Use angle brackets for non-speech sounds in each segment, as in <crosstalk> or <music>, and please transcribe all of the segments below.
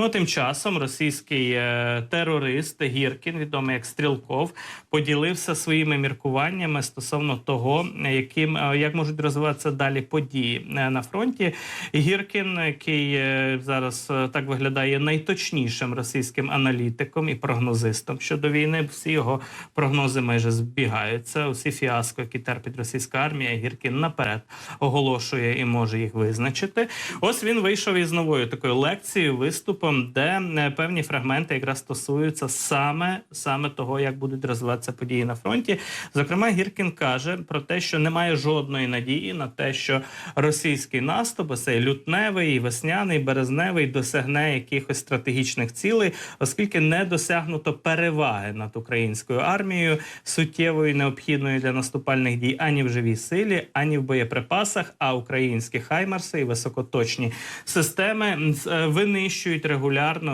Ну тим часом російський е, терорист Гіркін, відомий як Стрілков, поділився своїми міркуваннями стосовно того, яким е, як можуть розвиватися далі події е, на фронті. Гіркін, який зараз так виглядає найточнішим російським аналітиком і прогнозистом щодо війни, всі його прогнози майже збігаються. Усі фіаско, які терпить російська армія, Гіркін наперед оголошує і може їх визначити. Ось він вийшов із новою такою лекцією, виступом, де е, певні фрагменти якраз стосуються саме, саме того, як будуть розвиватися події на фронті. Зокрема, Гіркін каже про те, що немає жодної надії на те, що російський наступ, цей лютневий, весняний, березневий, досягне якихось стратегічних цілей, оскільки не досягнуто переваги над українською армією, суттєвою необхідною для наступальних дій ані в живій силі, ані в боєприпасах. А українські хаймарси і високоточні системи е, винищують регулярно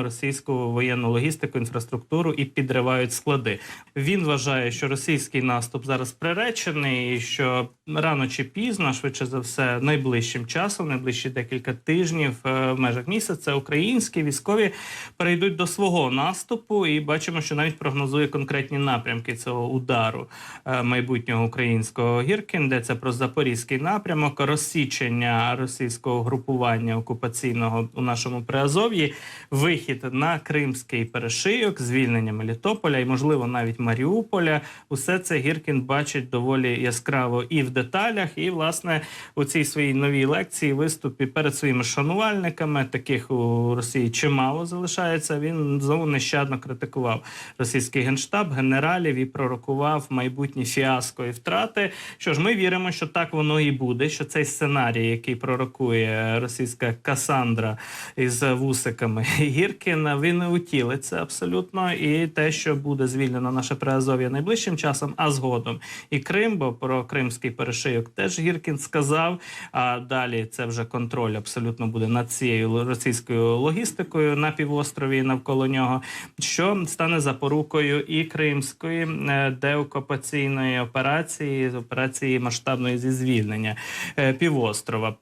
російську воєнну логістику, інфраструктуру і підривають склади. Він вважає, що російський наступ зараз приречений, і що рано чи пізно, швидше за все, найближчим часом, найближчі декілька тижнів е, в межах місяця, українські військові перейдуть до свого наступу, і бачимо, що навіть прогнозує конкретні напрямки цього удару е, майбутнього українського Гіркін, де це про запорізький напрямок, розсічення російського групування окупаційного у нашому Приазов'ї, вихід на кримський перешийок, звільнення Мелітополя і, можливо, навіть Маріуполя. Усе це Гіркін бачить доволі яскраво і в деталях, і власне у цій своїй новій лекції, виступі перед своїми шанувальниками, таких у Росії чимало залишається. Він знову нещадно критикував російський генштаб, генералів і пророкував майбутні фіаско і втрати. Що ж, ми віримо, що так воно і буде. Що цей сценарій, який пророкує російська Касандра із вусиками Гіркіна, <laughs> він утілиться абсолютно. І те, що буде звільнено наше Приазов'я найближчим часом, а згодом і Крим, бо про кримський перешийок теж Гіркін сказав. А далі це вже контроль абсолютно буде над цією російською логістикою на півострові і навколо нього, що стане запорукою і кримської е, деокупаційної операції, операції масштабної зі звільнення е, півострова.